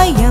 பயம்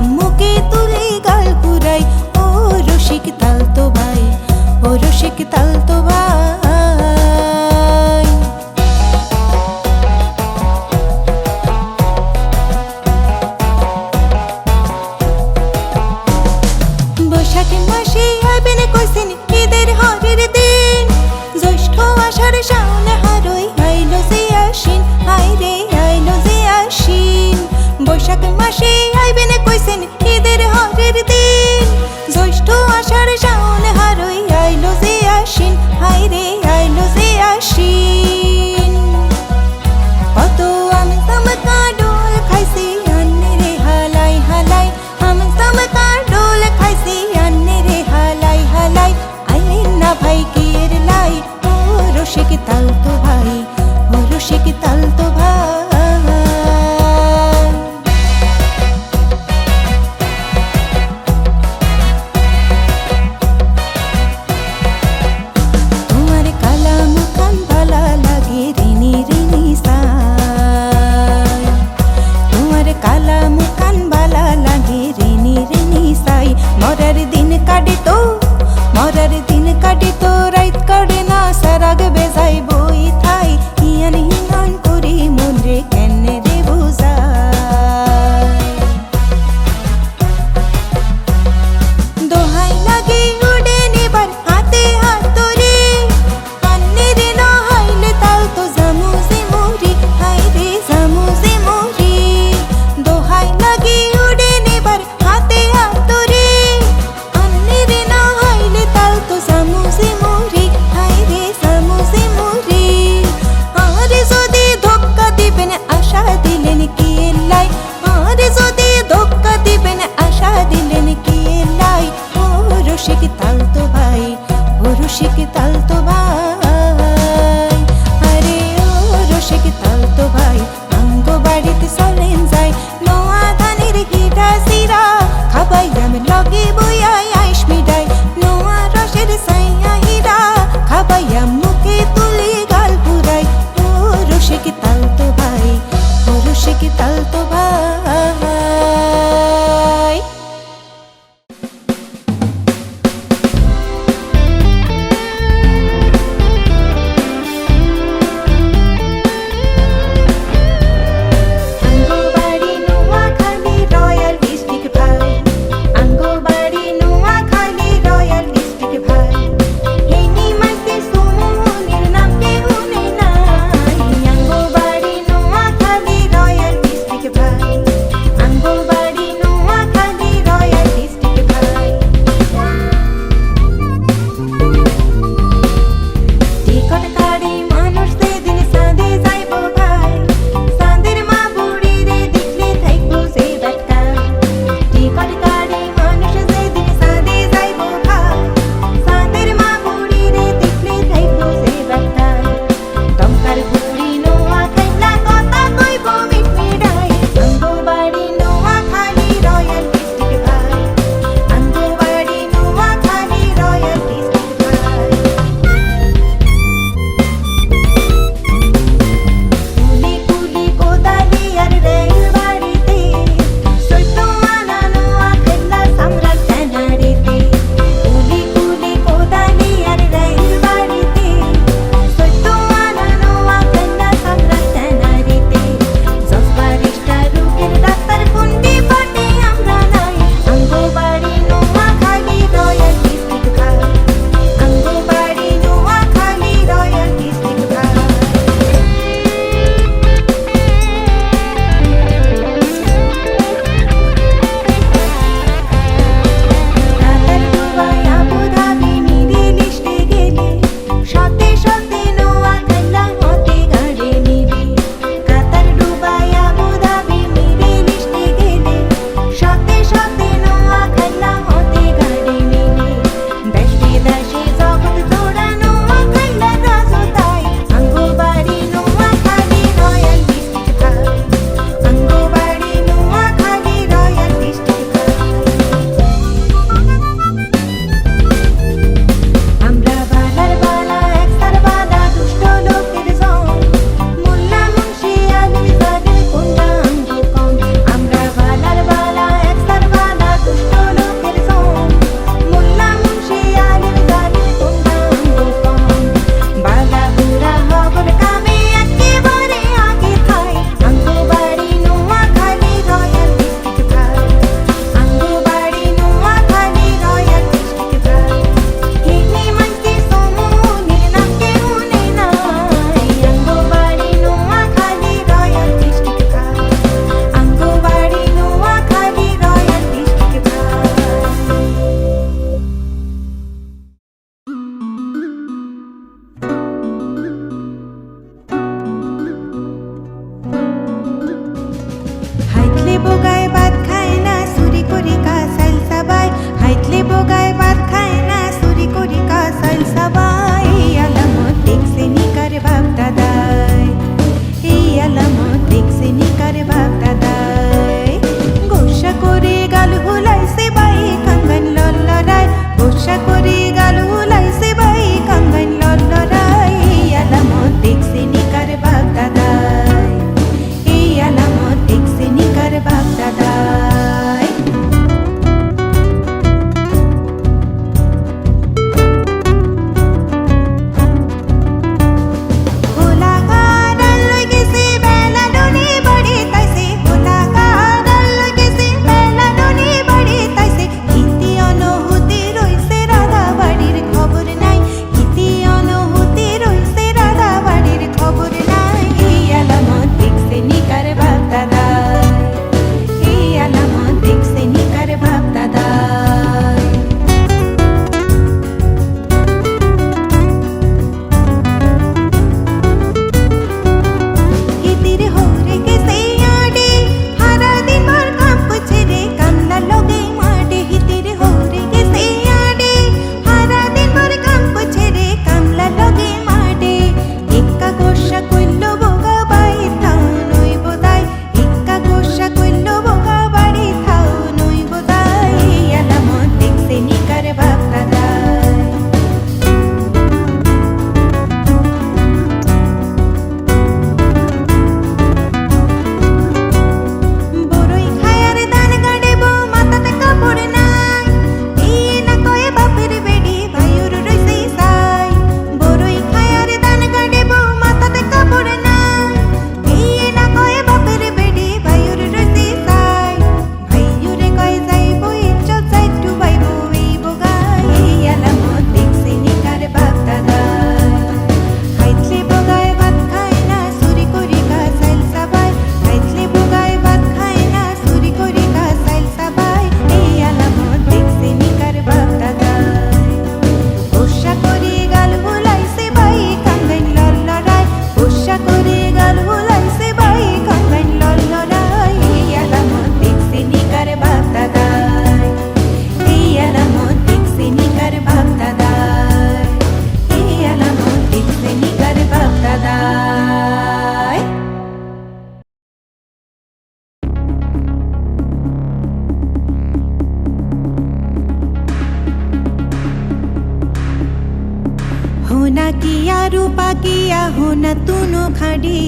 হোনা কিয়া, রূপা কিয়া, হোনা তুনো খাডি।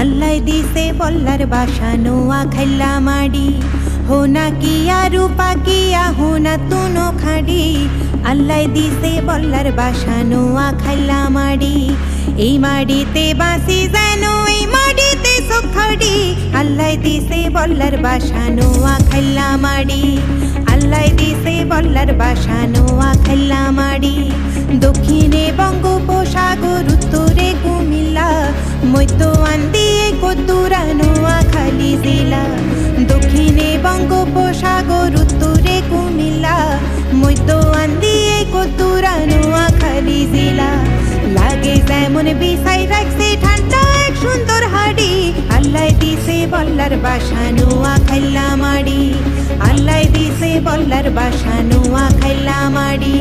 আল্লাই দিছে বল্লার বাসা, নোয়া খাইলা মাডি। হো হোনা কিয়া, রূপা কিয়া, হোনা তুনো খাডি। আল্লাই দিছে বল্লার বাসা, নোয়া খাইলা মাডি। এই মাডিতে বাসি জানো এই মাডিতে সুখাডি আল্লাই দিছে বল্লার বাসা, নোয়া খাইলা মাডি। আল্লাই দিছে বল্লার বাসা, নোয়া খাইলা মাডি। দক্ষিণে বঙ্গোপসাগর, উত্তরে কুমিল্লা মৈতোয়ান দিয়ে কতুরা নোয়াখালী জেলা। দক্ষিণে বঙ্গোপসাগর, উত্তরে কুমিল্লা মৈতোয়ান দিয়ে কতুরা নোয়াখালী জেলা। লাগে যেমন বিষাই রাখছে ঠান্ডা এক সুন্দর হাড়ি। আল্লাহ দিছে বল্লার বাসা নোয়া খাইলা মাড়ি। আল্লাহ দিছে বল্লার বাসা নোয়া খাইলা মাড়ি।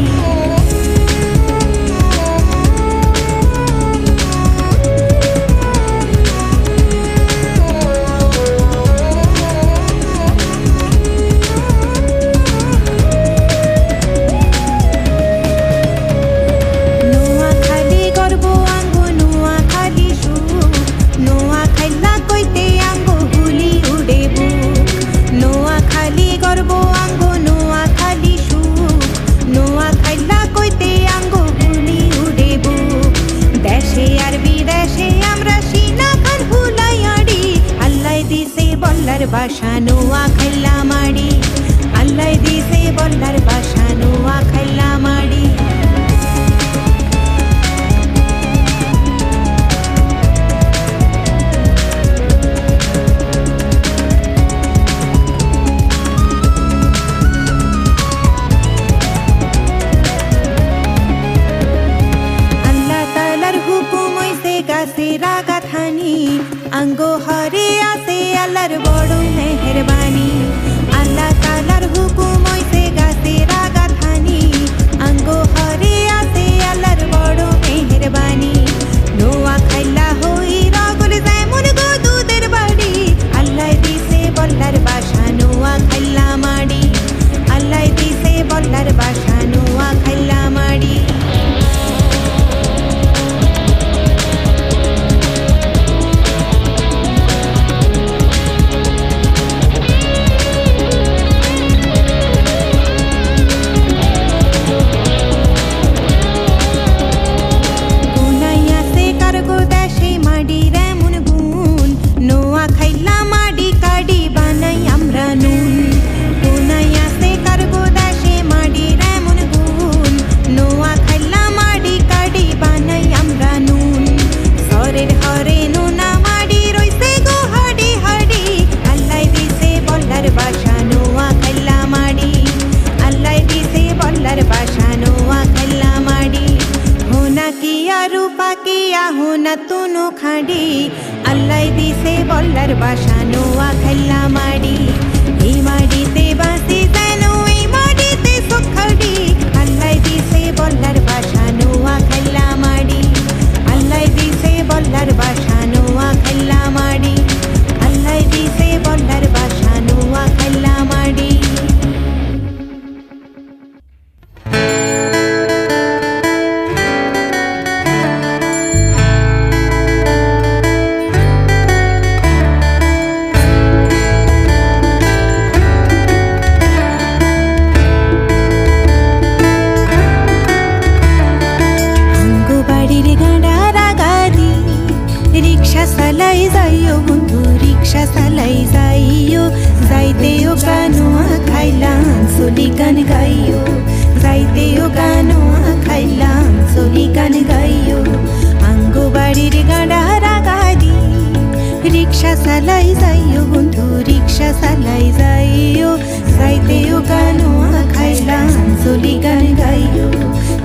চালাই যাইও বন্ধু রিক্সা চালাই যাইও যাইতেও গানো খাইলাম চলি গান গাইও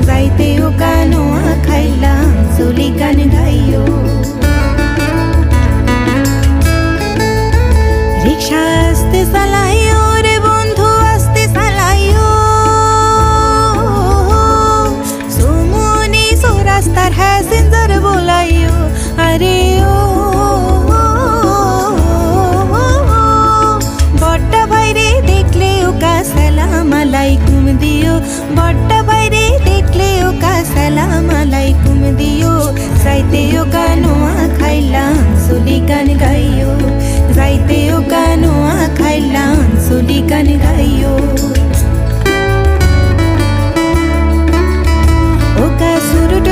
যাইতেও গানো খাইলাম চলি গান গাইও রিক্সা আসতে চালাই বড্ড বাইরে দেখলে ওকা সালাম আলাইকুম দিও। যাইতে ওকা নোয়া খাইলাম সুলি গান গাইও। যাইতে ওকা নোয়া খাইলাম সুলি গান গাইও। ওকা সুরুট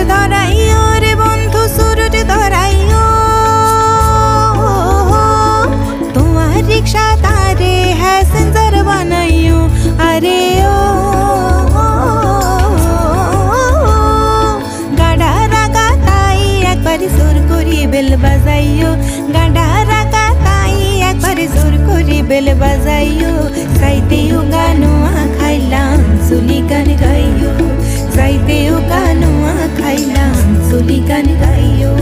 করি বেল বাজাইও। গাডা রাখা তাই একবার জোর করি বেল বাজাইও। সাইতেও গানোয়া খাইলাম, চুলি গান গাইও। সাইতেও গানোয়া খাইলাম, চুলি গান গাইও।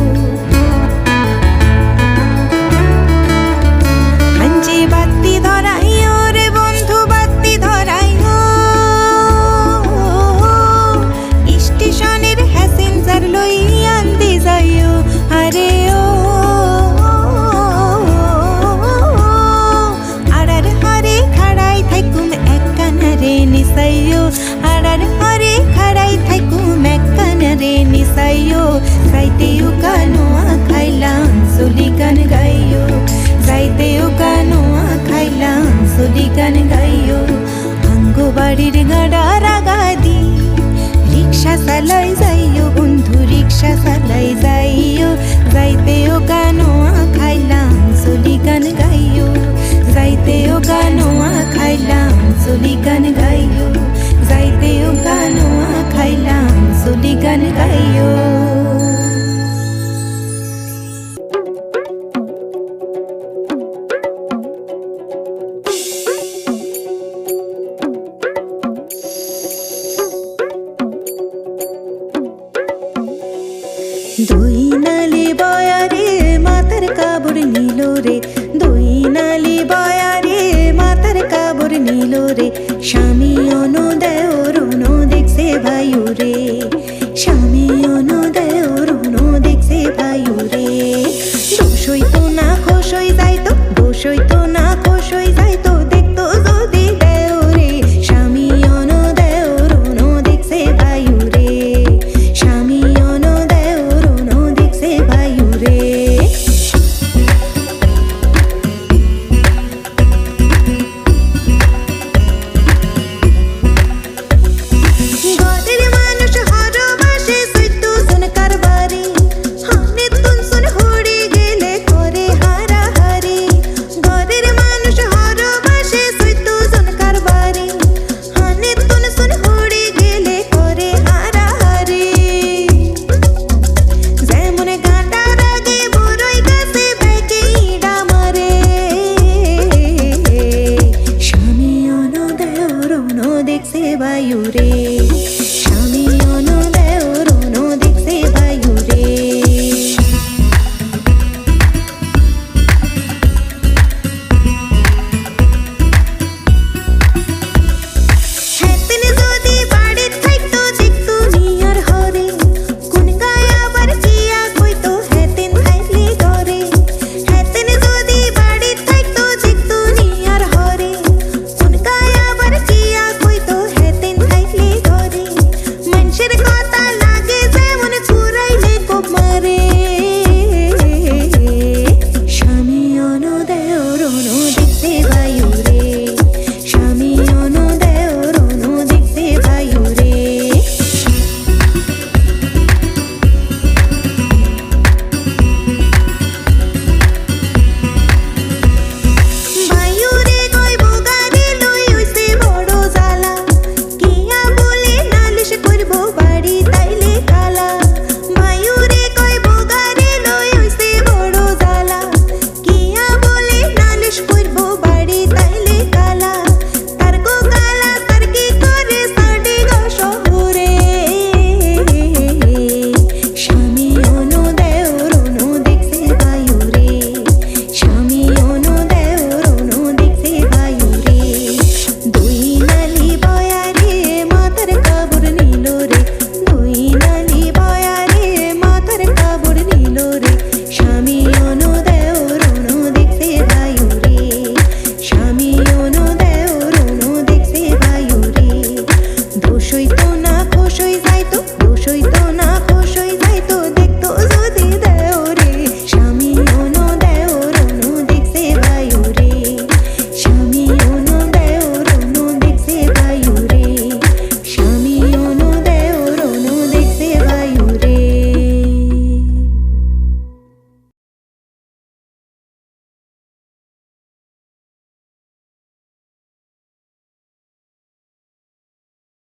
गडा गी रक्षल শাড়ি তাইলে কালা মায়ু